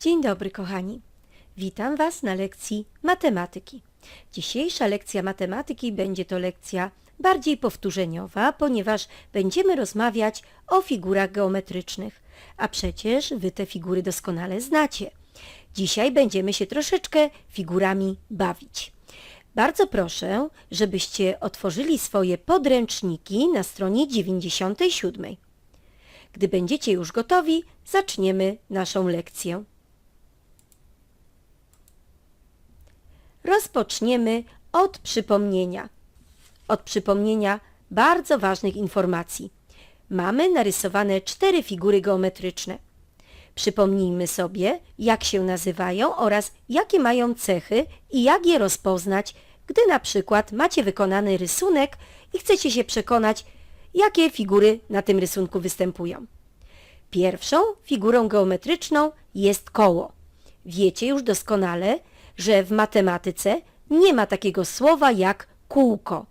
Dzień dobry, kochani. Witam Was na lekcji matematyki. Dzisiejsza lekcja matematyki będzie to lekcja bardziej powtórzeniowa, ponieważ będziemy rozmawiać o figurach geometrycznych, a przecież Wy te figury doskonale znacie. Dzisiaj będziemy się troszeczkę figurami bawić. Bardzo proszę, żebyście otworzyli swoje podręczniki na stronie 97. Gdy będziecie już gotowi, zaczniemy naszą lekcję. Rozpoczniemy od przypomnienia. Od przypomnienia bardzo ważnych informacji. Mamy narysowane cztery figury geometryczne. Przypomnijmy sobie, jak się nazywają oraz jakie mają cechy i jak je rozpoznać, gdy na przykład macie wykonany rysunek i chcecie się przekonać, jakie figury na tym rysunku występują. Pierwszą figurą geometryczną jest koło. Wiecie już doskonale, że w matematyce nie ma takiego słowa jak kółko.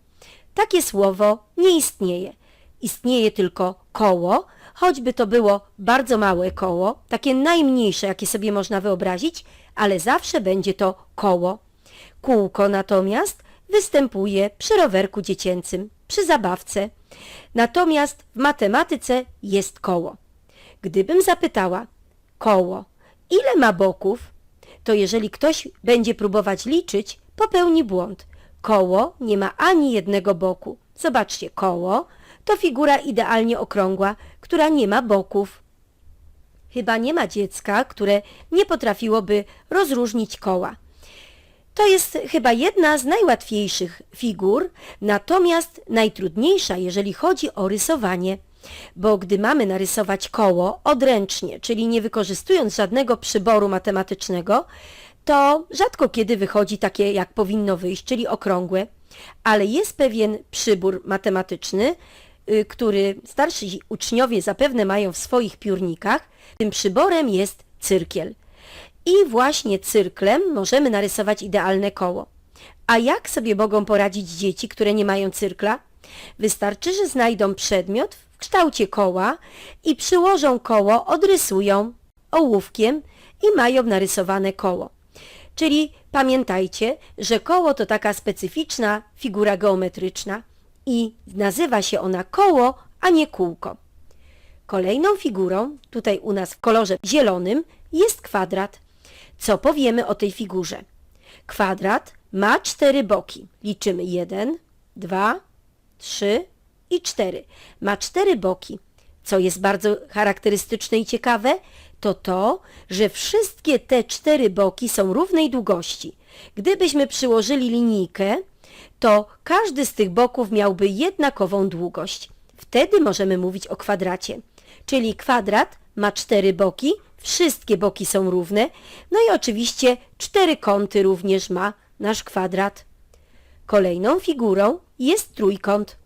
Takie słowo nie istnieje. Istnieje tylko koło, choćby to było bardzo małe koło, takie najmniejsze, jakie sobie można wyobrazić, ale zawsze będzie to koło. Kółko natomiast występuje przy rowerku dziecięcym, przy zabawce. Natomiast w matematyce jest koło. Gdybym zapytała koło, ile ma boków, to jeżeli ktoś będzie próbować liczyć, popełni błąd. Koło nie ma ani jednego boku. Zobaczcie, koło to figura idealnie okrągła, która nie ma boków. Chyba nie ma dziecka, które nie potrafiłoby rozróżnić koła. To jest chyba jedna z najłatwiejszych figur, natomiast najtrudniejsza, jeżeli chodzi o rysowanie, bo gdy mamy narysować koło odręcznie, czyli nie wykorzystując żadnego przyboru matematycznego, to rzadko kiedy wychodzi takie, jak powinno wyjść, czyli okrągłe, ale jest pewien przybór matematyczny, y, który starsi uczniowie zapewne mają w swoich piórnikach. Tym przyborem jest cyrkiel. I właśnie cyrklem możemy narysować idealne koło. A jak sobie mogą poradzić dzieci, które nie mają cyrkla? Wystarczy, że znajdą przedmiot w kształcie koła i przyłożą koło, odrysują ołówkiem i mają narysowane koło. Czyli pamiętajcie, że koło to taka specyficzna figura geometryczna i nazywa się ona koło, a nie kółko. Kolejną figurą, tutaj u nas w kolorze zielonym, jest kwadrat. Co powiemy o tej figurze? Kwadrat ma cztery boki. Liczymy jeden, dwa, trzy i cztery. Ma cztery boki. Co jest bardzo charakterystyczne i ciekawe, to to, że wszystkie te cztery boki są równej długości. Gdybyśmy przyłożyli linijkę, to każdy z tych boków miałby jednakową długość. Wtedy możemy mówić o kwadracie. Czyli kwadrat ma cztery boki, wszystkie boki są równe, no i oczywiście cztery kąty również ma nasz kwadrat. Kolejną figurą jest trójkąt.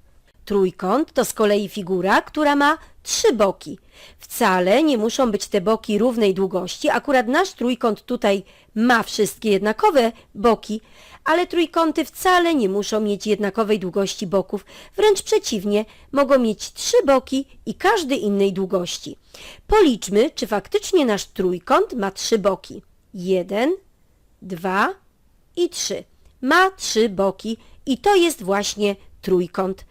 Trójkąt to z kolei figura, która ma trzy boki. Wcale nie muszą być te boki równej długości. Akurat nasz trójkąt tutaj ma wszystkie jednakowe boki, ale trójkąty wcale nie muszą mieć jednakowej długości boków. Wręcz przeciwnie, mogą mieć trzy boki i każdy innej długości. Policzmy, czy faktycznie nasz trójkąt ma trzy boki. Jeden, dwa i trzy. Ma trzy boki i to jest właśnie trójkąt.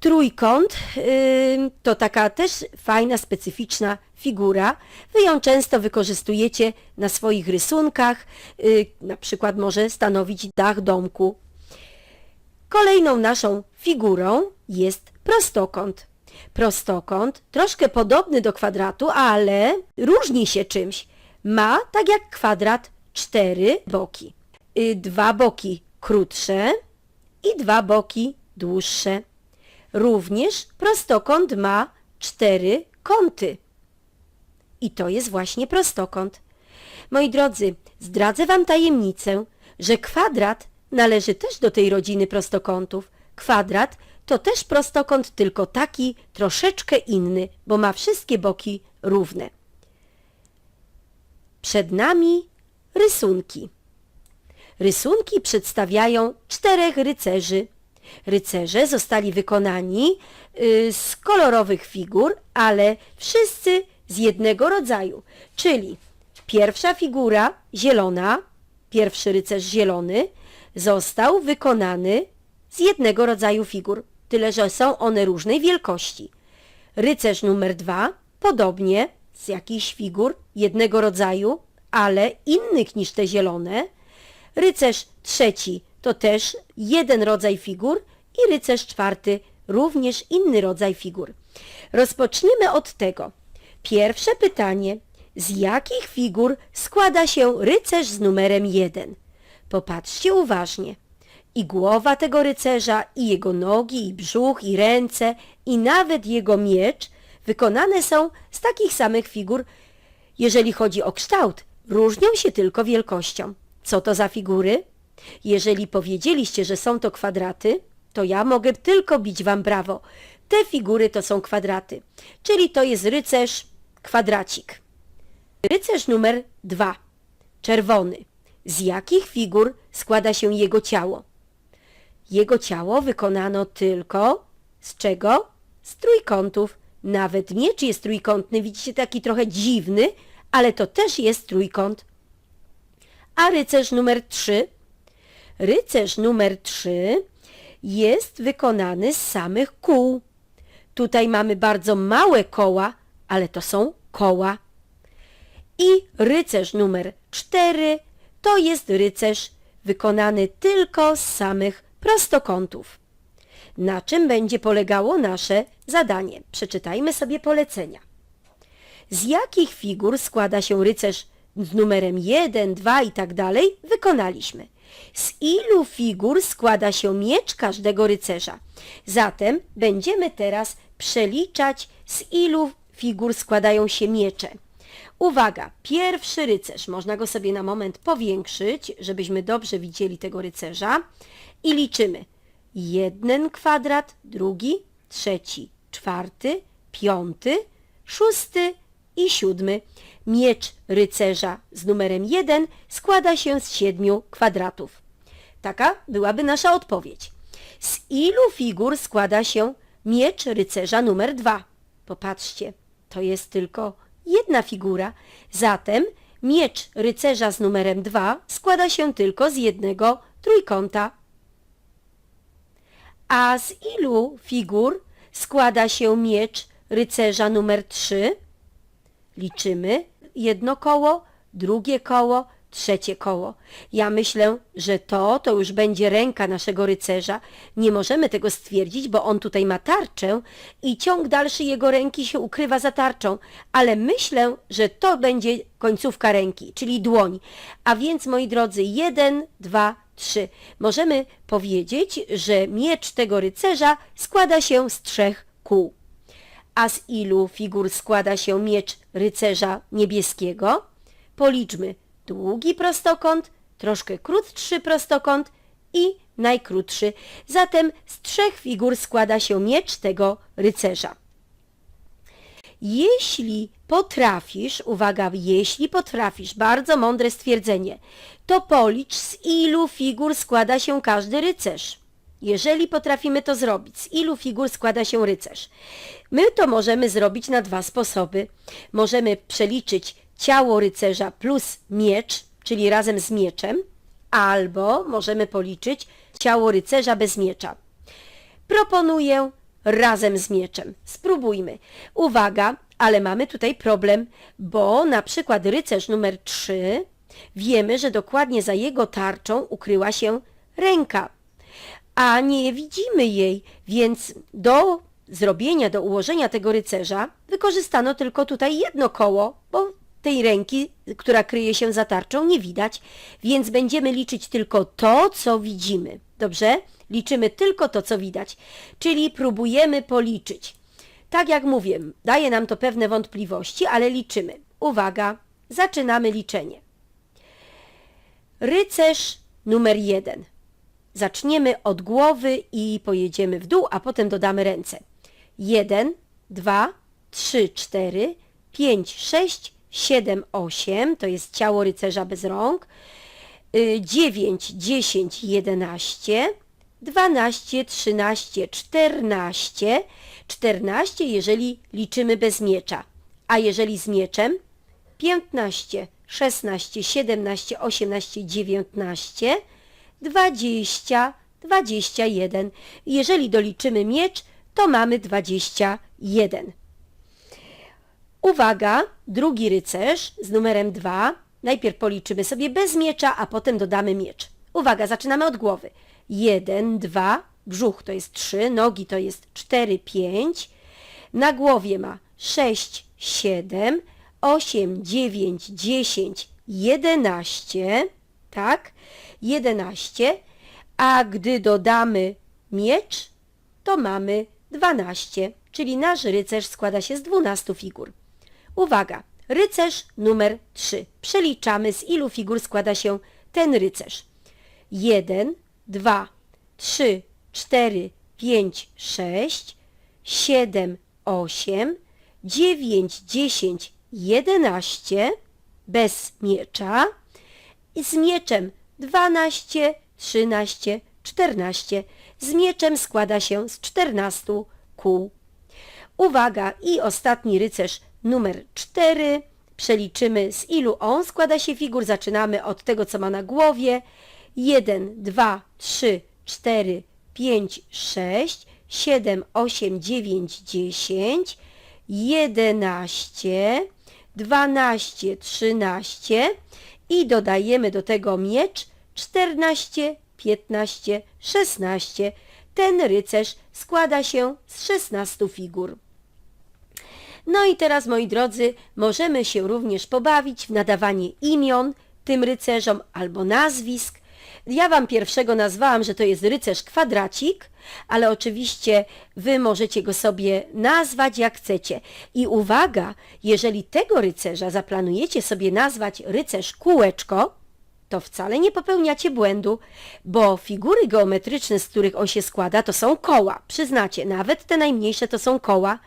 Trójkąt yy, to taka też fajna, specyficzna figura. Wy ją często wykorzystujecie na swoich rysunkach, yy, na przykład może stanowić dach domku. Kolejną naszą figurą jest prostokąt. Prostokąt, troszkę podobny do kwadratu, ale różni się czymś. Ma, tak jak kwadrat, cztery boki. Yy, dwa boki krótsze i dwa boki dłuższe. Również prostokąt ma cztery kąty. I to jest właśnie prostokąt. Moi drodzy, zdradzę Wam tajemnicę, że kwadrat należy też do tej rodziny prostokątów. Kwadrat to też prostokąt, tylko taki troszeczkę inny, bo ma wszystkie boki równe. Przed nami rysunki. Rysunki przedstawiają czterech rycerzy. Rycerze zostali wykonani y, z kolorowych figur, ale wszyscy z jednego rodzaju, czyli Pierwsza figura, zielona, pierwszy rycerz zielony, został wykonany z jednego rodzaju figur, tyle że są one różnej wielkości. Rycerz numer dwa, podobnie z jakichś figur jednego rodzaju, ale innych niż te zielone. Rycerz trzeci to też jeden rodzaj figur i rycerz czwarty również inny rodzaj figur. Rozpoczniemy od tego. Pierwsze pytanie. Z jakich figur składa się rycerz z numerem 1? Popatrzcie uważnie. I głowa tego rycerza, i jego nogi, i brzuch, i ręce, i nawet jego miecz wykonane są z takich samych figur. Jeżeli chodzi o kształt, różnią się tylko wielkością. Co to za figury? Jeżeli powiedzieliście, że są to kwadraty, to ja mogę tylko bić wam brawo. Te figury to są kwadraty, czyli to jest rycerz kwadracik. Rycerz numer dwa, czerwony. Z jakich figur składa się jego ciało? Jego ciało wykonano tylko z czego? Z trójkątów. Nawet miecz jest trójkątny, widzicie, taki trochę dziwny, ale to też jest trójkąt. A rycerz numer 3? Rycerz numer 3 jest wykonany z samych kół. Tutaj mamy bardzo małe koła, ale to są koła. I rycerz numer 4 to jest rycerz wykonany tylko z samych prostokątów. Na czym będzie polegało nasze zadanie? Przeczytajmy sobie polecenia. Z jakich figur składa się rycerz z numerem 1, 2 i tak dalej? Wykonaliśmy. Z ilu figur składa się miecz każdego rycerza? Zatem będziemy teraz przeliczać, z ilu figur składają się miecze. Uwaga, pierwszy rycerz, można go sobie na moment powiększyć, żebyśmy dobrze widzieli tego rycerza i liczymy. Jeden kwadrat, drugi, trzeci, czwarty, piąty, szósty i siódmy. Miecz rycerza z numerem 1 składa się z siedmiu kwadratów. Taka byłaby nasza odpowiedź. Z ilu figur składa się miecz rycerza numer 2? Popatrzcie, to jest tylko jedna figura. Zatem miecz rycerza z numerem 2 składa się tylko z jednego trójkąta. A z ilu figur składa się miecz rycerza numer 3? Liczymy jedno koło, drugie koło, trzecie koło. Ja myślę, że to, to już będzie ręka naszego rycerza. Nie możemy tego stwierdzić, bo on tutaj ma tarczę i ciąg dalszy jego ręki się ukrywa za tarczą, ale myślę, że to będzie końcówka ręki, czyli dłoń. A więc, moi drodzy, jeden, dwa, trzy. Możemy powiedzieć, że miecz tego rycerza składa się z trzech kół. A z ilu figur składa się miecz rycerza niebieskiego? Policzmy długi prostokąt, troszkę krótszy prostokąt i najkrótszy. Zatem z trzech figur składa się miecz tego rycerza. Jeśli potrafisz, uwaga, jeśli potrafisz, bardzo mądre stwierdzenie, to policz z ilu figur składa się każdy rycerz. Jeżeli potrafimy to zrobić, z ilu figur składa się rycerz? My to możemy zrobić na dwa sposoby. Możemy przeliczyć ciało rycerza plus miecz, czyli razem z mieczem, albo możemy policzyć ciało rycerza bez miecza. Proponuję razem z mieczem. Spróbujmy. Uwaga, ale mamy tutaj problem, bo na przykład rycerz numer 3 wiemy, że dokładnie za jego tarczą ukryła się ręka, a nie widzimy jej, więc do zrobienia, do ułożenia tego rycerza wykorzystano tylko tutaj jedno koło, bo tej ręki, która kryje się za tarczą, nie widać, więc będziemy liczyć tylko to, co widzimy. Dobrze? Liczymy tylko to, co widać, czyli próbujemy policzyć. Tak jak mówię, daje nam to pewne wątpliwości, ale liczymy. Uwaga, zaczynamy liczenie. Rycerz numer jeden. Zaczniemy od głowy i pojedziemy w dół, a potem dodamy ręce. 1, 2, 3, 4, 5, 6, 7, 8, to jest ciało rycerza bez rąk, 9, 10, 11, 12, 13, 14, 14, jeżeli liczymy bez miecza, a jeżeli z mieczem? 15, 16, 17, 18, 19, 20, 21. Jeżeli doliczymy miecz, to mamy 21. Uwaga, drugi rycerz z numerem 2. Najpierw policzymy sobie bez miecza, a potem dodamy miecz. Uwaga, zaczynamy od głowy. 1, 2, brzuch to jest 3, nogi to jest 4, 5. Na głowie ma 6, 7, 8, 9, 10, 11, tak? 11, a gdy dodamy miecz, to mamy 12, czyli nasz rycerz składa się z 12 figur. Uwaga, rycerz numer 3. Przeliczamy z ilu figur składa się ten rycerz. 1, 2, 3, 4, 5, 6, 7, 8, 9, 10, 11 bez miecza z mieczem 12, 13, 14. Z mieczem składa się z 14 kół. Uwaga, i ostatni rycerz numer 4. Przeliczymy z ilu on składa się figur. Zaczynamy od tego, co ma na głowie. 1, 2, 3, 4, 5, 6, 7, 8, 9, 10, 11, 12, 13 i dodajemy do tego miecz 14, 15, 16. Ten rycerz składa się z 16 figur. No i teraz, moi drodzy, możemy się również pobawić w nadawanie imion tym rycerzom albo nazwisk. Ja wam pierwszego nazwałam, że to jest rycerz kwadracik, ale oczywiście wy możecie go sobie nazwać jak chcecie. I uwaga, jeżeli tego rycerza zaplanujecie sobie nazwać rycerz kółeczko, to wcale nie popełniacie błędu, bo figury geometryczne, z których on się składa, to są koła. Przyznacie, nawet te najmniejsze to są koła,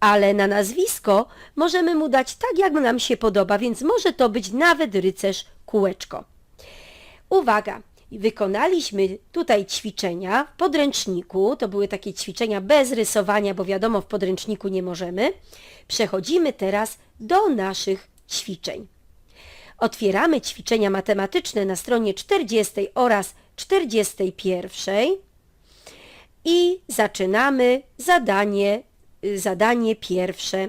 ale na nazwisko możemy mu dać tak, jak nam się podoba, więc może to być nawet rycerz kółeczko. Uwaga! Wykonaliśmy tutaj ćwiczenia w podręczniku. To były takie ćwiczenia bez rysowania, bo wiadomo, w podręczniku nie możemy. Przechodzimy teraz do naszych ćwiczeń. Otwieramy ćwiczenia matematyczne na stronie 40 oraz 41 i zaczynamy zadanie, zadanie pierwsze.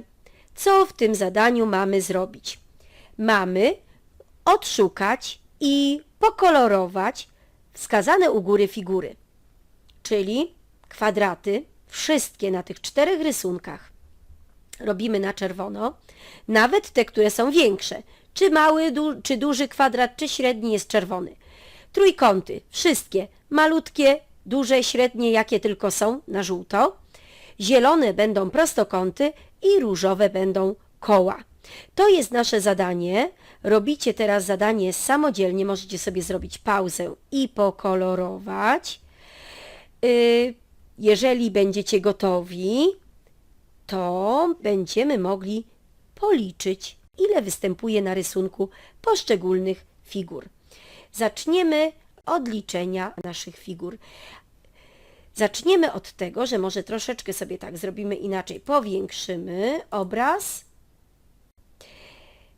Co w tym zadaniu mamy zrobić? Mamy odszukać i pokolorować wskazane u góry figury, czyli kwadraty, wszystkie na tych czterech rysunkach. Robimy na czerwono, nawet te, które są większe, czy mały, du czy duży kwadrat, czy średni jest czerwony. Trójkąty, wszystkie, malutkie, duże, średnie, jakie tylko są, na żółto. Zielone będą prostokąty i różowe będą koła. To jest nasze zadanie. Robicie teraz zadanie samodzielnie. Możecie sobie zrobić pauzę i pokolorować. Y, jeżeli będziecie gotowi, to będziemy mogli policzyć, ile występuje na rysunku poszczególnych figur. Zaczniemy od liczenia naszych figur. Zaczniemy od tego, że może troszeczkę sobie tak zrobimy inaczej. Powiększymy obraz.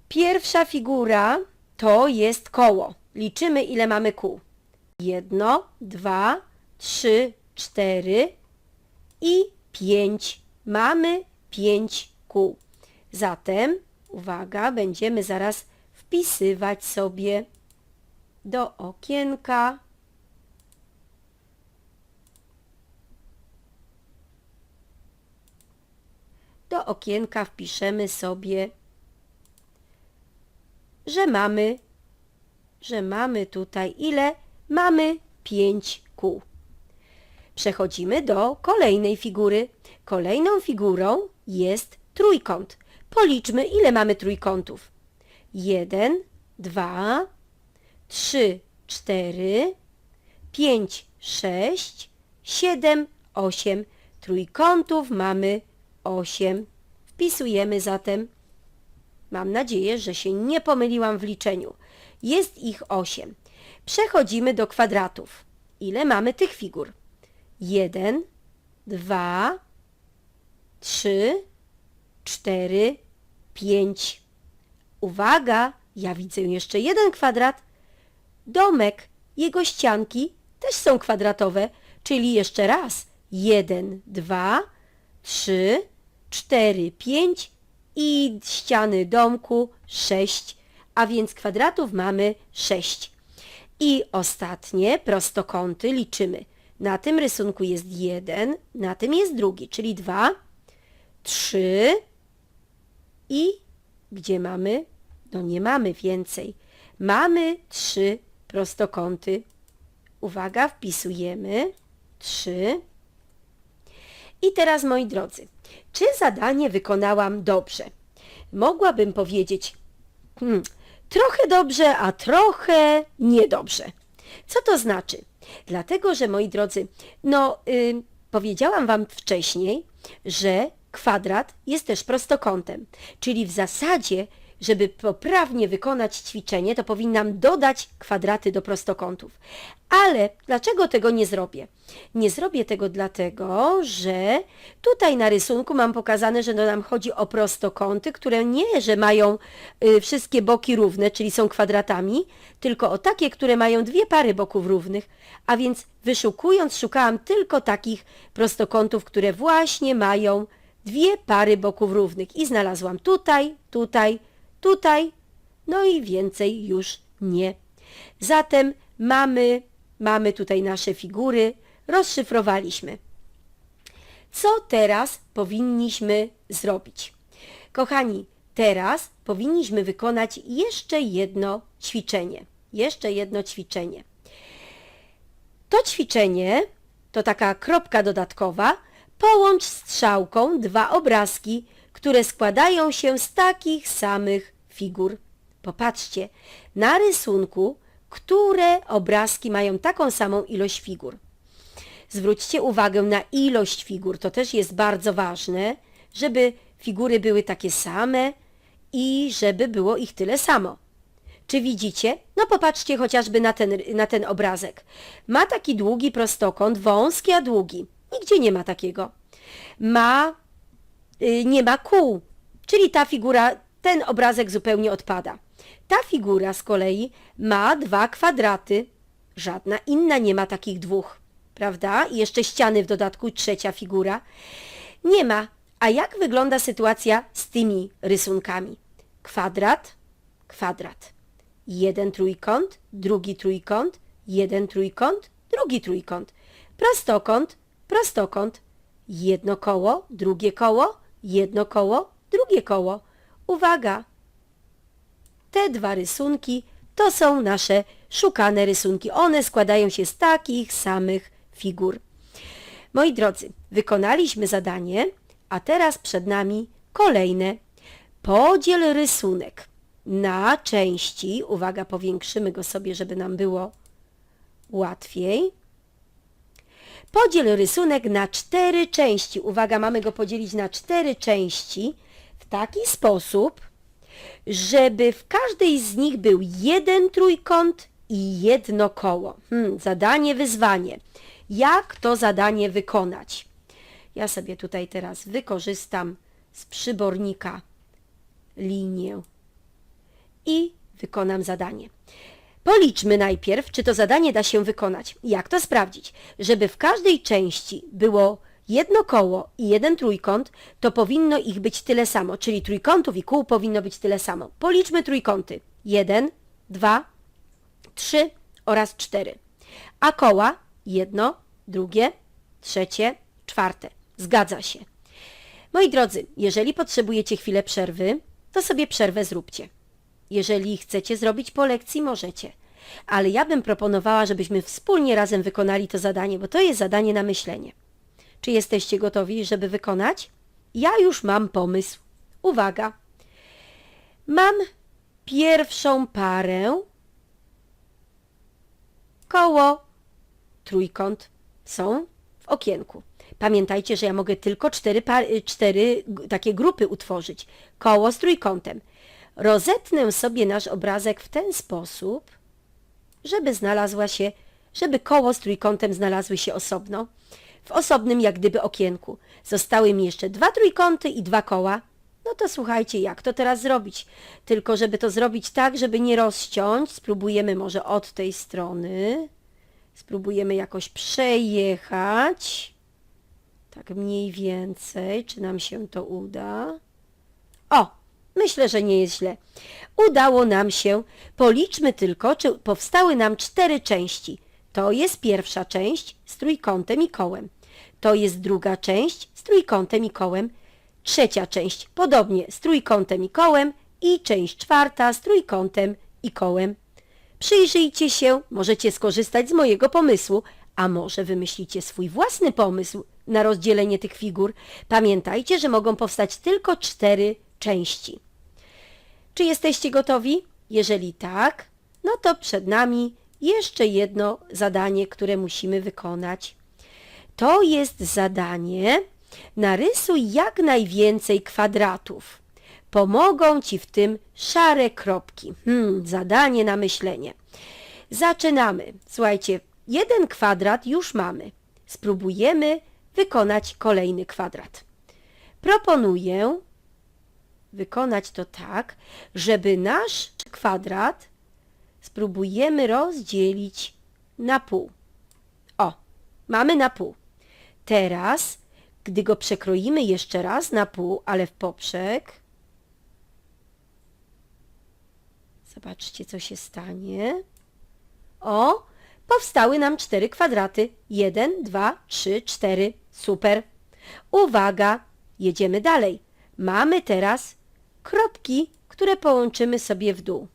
Pierwsza figura to jest koło. Liczymy ile mamy kół. Jedno, dwa, trzy, cztery i pięć. Mamy pięć kół. Zatem, uwaga, będziemy zaraz wpisywać sobie do okienka do okienka wpiszemy sobie, że mamy, że mamy tutaj ile? Mamy 5 kół. Przechodzimy do kolejnej figury. Kolejną figurą jest trójkąt. Policzmy, ile mamy trójkątów. 1, 2, 3, 4, 5, 6, 7, 8. Trójkątów mamy 8. Wpisujemy zatem. Mam nadzieję, że się nie pomyliłam w liczeniu. Jest ich 8. Przechodzimy do kwadratów. Ile mamy tych figur? 1, 2, 3, 4, 5. Uwaga, Ja widzę jeszcze jeden kwadrat. Domek, jego ścianki też są kwadratowe, czyli jeszcze raz. Jeden, dwa, trzy, cztery, pięć i ściany domku sześć, a więc kwadratów mamy sześć. I ostatnie prostokąty liczymy. Na tym rysunku jest jeden, na tym jest drugi, czyli dwa, trzy i gdzie mamy? No nie mamy więcej. Mamy trzy prostokąty. Uwaga, wpisujemy trzy. I teraz, moi drodzy, czy zadanie wykonałam dobrze? Mogłabym powiedzieć, hmm, trochę dobrze, a trochę niedobrze. Co to znaczy? Dlatego, że moi drodzy, no y, powiedziałam wam wcześniej, że kwadrat jest też prostokątem, czyli w zasadzie, żeby poprawnie wykonać ćwiczenie, to powinnam dodać kwadraty do prostokątów. Ale dlaczego tego nie zrobię? Nie zrobię tego dlatego, że tutaj na rysunku mam pokazane, że nam chodzi o prostokąty, które nie, że mają y, wszystkie boki równe, czyli są kwadratami, tylko o takie, które mają dwie pary boków równych, a więc wyszukując szukałam tylko takich prostokątów, które właśnie mają dwie pary boków równych i znalazłam tutaj, tutaj, tutaj, no i więcej już nie. Zatem mamy, mamy tutaj nasze figury, rozszyfrowaliśmy. Co teraz powinniśmy zrobić? Kochani, teraz powinniśmy wykonać jeszcze jedno ćwiczenie. Jeszcze jedno ćwiczenie. To ćwiczenie to taka kropka dodatkowa. Połącz strzałką dwa obrazki, które składają się z takich samych figur. Popatrzcie, na rysunku, które obrazki mają taką samą ilość figur. Zwróćcie uwagę na ilość figur, to też jest bardzo ważne, żeby figury były takie same i żeby było ich tyle samo. Czy widzicie? No popatrzcie chociażby na ten, na ten obrazek. Ma taki długi prostokąt, wąski, a długi. Nigdzie nie ma takiego. Ma, y, nie ma kół, czyli ta figura, ten obrazek zupełnie odpada. Ta figura z kolei ma dwa kwadraty. Żadna inna nie ma takich dwóch, prawda? I jeszcze ściany w dodatku, trzecia figura. Nie ma. A jak wygląda sytuacja z tymi rysunkami? Kwadrat, kwadrat. Jeden trójkąt, drugi trójkąt, jeden trójkąt, drugi trójkąt. Prostokąt, prostokąt. Jedno koło, drugie koło, jedno koło, drugie koło. Uwaga! Te dwa rysunki to są nasze szukane rysunki. One składają się z takich samych figur. Moi drodzy, wykonaliśmy zadanie, a teraz przed nami kolejne. Podziel rysunek na części. Uwaga, powiększymy go sobie, żeby nam było łatwiej. Podziel rysunek na cztery części. Uwaga, mamy go podzielić na cztery części w taki sposób, żeby w każdej z nich był jeden trójkąt i jedno koło. Hmm, zadanie, wyzwanie. Jak to zadanie wykonać? Ja sobie tutaj teraz wykorzystam z przybornika linię i wykonam zadanie. Policzmy najpierw, czy to zadanie da się wykonać. Jak to sprawdzić? Żeby w każdej części było jedno koło i jeden trójkąt, to powinno ich być tyle samo, czyli trójkątów i kół powinno być tyle samo. Policzmy trójkąty. Jeden, dwa, trzy oraz cztery. A koła jedno, drugie, trzecie, czwarte. Zgadza się. Moi drodzy, jeżeli potrzebujecie chwilę przerwy, to sobie przerwę zróbcie. Jeżeli chcecie zrobić po lekcji, możecie. Ale ja bym proponowała, żebyśmy wspólnie razem wykonali to zadanie, bo to jest zadanie na myślenie. Czy jesteście gotowi, żeby wykonać? Ja już mam pomysł. Uwaga! Mam pierwszą parę. Koło, trójkąt są w okienku. Pamiętajcie, że ja mogę tylko cztery, par- cztery takie grupy utworzyć. Koło z trójkątem. Rozetnę sobie nasz obrazek w ten sposób, żeby znalazła się, żeby koło z trójkątem znalazły się osobno, w osobnym jak gdyby okienku. Zostały mi jeszcze dwa trójkąty i dwa koła. No to słuchajcie, jak to teraz zrobić? Tylko żeby to zrobić tak, żeby nie rozciąć, spróbujemy może od tej strony. Spróbujemy jakoś przejechać. Tak mniej więcej, czy nam się to uda? O, myślę, że nie jest źle. Udało nam się. Policzmy tylko, czy powstały nam cztery części. To jest pierwsza część z trójkątem i kołem. To jest druga część z trójkątem i kołem. Trzecia część podobnie z trójkątem i kołem i część czwarta z trójkątem i kołem. Przyjrzyjcie się, możecie skorzystać z mojego pomysłu, a może wymyślicie swój własny pomysł na rozdzielenie tych figur. Pamiętajcie, że mogą powstać tylko cztery części. Czy jesteście gotowi? Jeżeli tak, no to przed nami jeszcze jedno zadanie, które musimy wykonać. To jest zadanie narysuj jak najwięcej kwadratów. Pomogą Ci w tym szare kropki. Hmm, zadanie na myślenie. Zaczynamy. Słuchajcie, jeden kwadrat już mamy. Spróbujemy wykonać kolejny kwadrat. Proponuję wykonać to tak, żeby nasz kwadrat spróbujemy rozdzielić na pół. O, mamy na pół. Teraz, gdy go przekroimy jeszcze raz na pół, ale w poprzek, zobaczcie, co się stanie. O, powstały nam cztery kwadraty. Jeden, dwa, trzy, cztery. Super. Uwaga, jedziemy dalej. Mamy teraz kropki, które połączymy sobie w dół.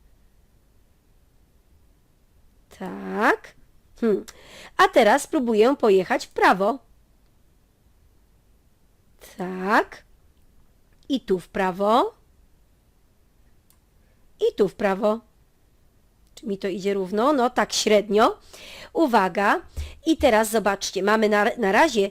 Tak. Hmm. A teraz spróbuję pojechać w prawo. Tak. I tu w prawo. I tu w prawo. Czy mi to idzie równo? No tak średnio. Uwaga. I teraz zobaczcie, mamy na, na razie,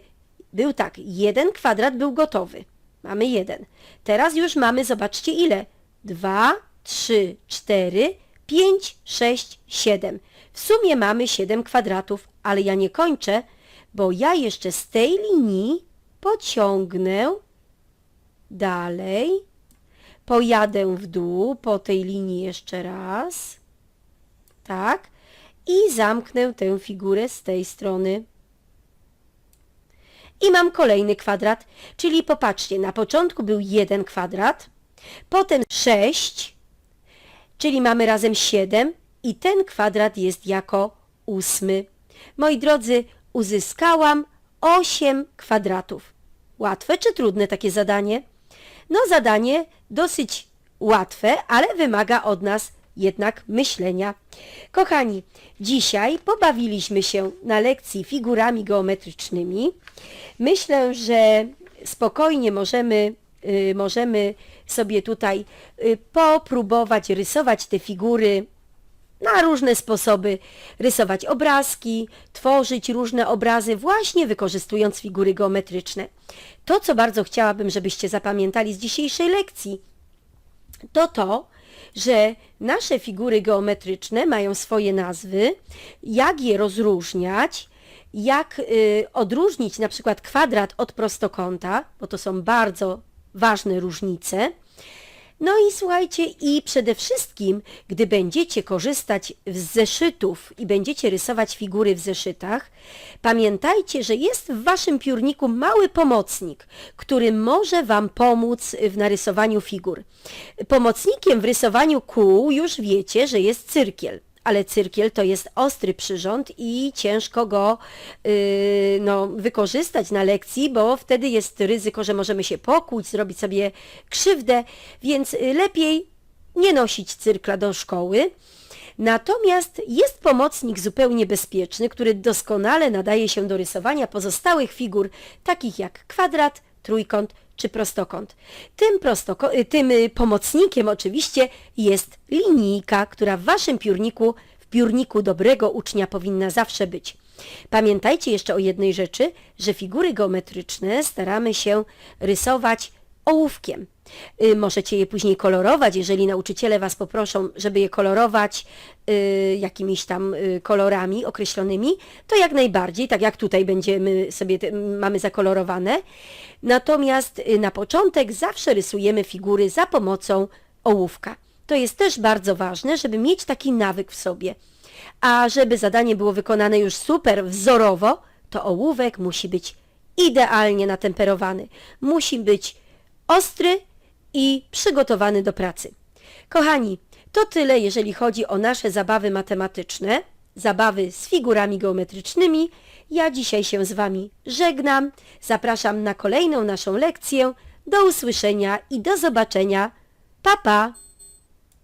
był tak, jeden kwadrat był gotowy. Mamy jeden. Teraz już mamy, zobaczcie ile. Dwa, trzy, cztery, pięć, sześć, siedem. W sumie mamy siedem kwadratów, ale ja nie kończę, bo ja jeszcze z tej linii pociągnę dalej. Pojadę w dół po tej linii jeszcze raz. Tak. I zamknę tę figurę z tej strony. I mam kolejny kwadrat, czyli popatrzcie, na początku był jeden kwadrat, potem sześć, czyli mamy razem siedem i ten kwadrat jest jako ósmy. Moi drodzy, uzyskałam osiem kwadratów. Łatwe czy trudne takie zadanie? No zadanie dosyć łatwe, ale wymaga od nas jednak myślenia. Kochani, dzisiaj pobawiliśmy się na lekcji figurami geometrycznymi. Myślę, że spokojnie możemy, y, możemy sobie tutaj y, popróbować rysować te figury na różne sposoby, rysować obrazki, tworzyć różne obrazy, właśnie wykorzystując figury geometryczne. To, co bardzo chciałabym, żebyście zapamiętali z dzisiejszej lekcji, to to, że nasze figury geometryczne mają swoje nazwy, jak je rozróżniać, jak y, odróżnić na przykład kwadrat od prostokąta, bo to są bardzo ważne różnice. No i słuchajcie, i przede wszystkim, gdy będziecie korzystać z zeszytów i będziecie rysować figury w zeszytach, pamiętajcie, że jest w waszym piórniku mały pomocnik, który może wam pomóc w narysowaniu figur. Pomocnikiem w rysowaniu kół już wiecie, że jest cyrkiel ale cyrkiel to jest ostry przyrząd i ciężko go yy, no, wykorzystać na lekcji, bo wtedy jest ryzyko, że możemy się pokłuć, zrobić sobie krzywdę, więc y, lepiej nie nosić cyrkla do szkoły. Natomiast jest pomocnik zupełnie bezpieczny, który doskonale nadaje się do rysowania pozostałych figur, takich jak kwadrat, trójkąt czy prostokąt. Tym, prostoko y, tym y, pomocnikiem oczywiście jest linijka, która w waszym piórniku, w piórniku dobrego ucznia powinna zawsze być. Pamiętajcie jeszcze o jednej rzeczy, że figury geometryczne staramy się rysować ołówkiem. Y, Możecie je później kolorować, jeżeli nauczyciele Was poproszą, żeby je kolorować y, jakimiś tam y, kolorami określonymi, to jak najbardziej, tak jak tutaj będziemy sobie, te, mamy zakolorowane. Natomiast na początek zawsze rysujemy figury za pomocą ołówka. To jest też bardzo ważne, żeby mieć taki nawyk w sobie. A żeby zadanie było wykonane już super wzorowo, to ołówek musi być idealnie natemperowany. Musi być ostry i przygotowany do pracy. Kochani, to tyle, jeżeli chodzi o nasze zabawy matematyczne, zabawy z figurami geometrycznymi. Ja dzisiaj się z Wami żegnam. Zapraszam na kolejną naszą lekcję. Do usłyszenia i do zobaczenia. Pa, pa!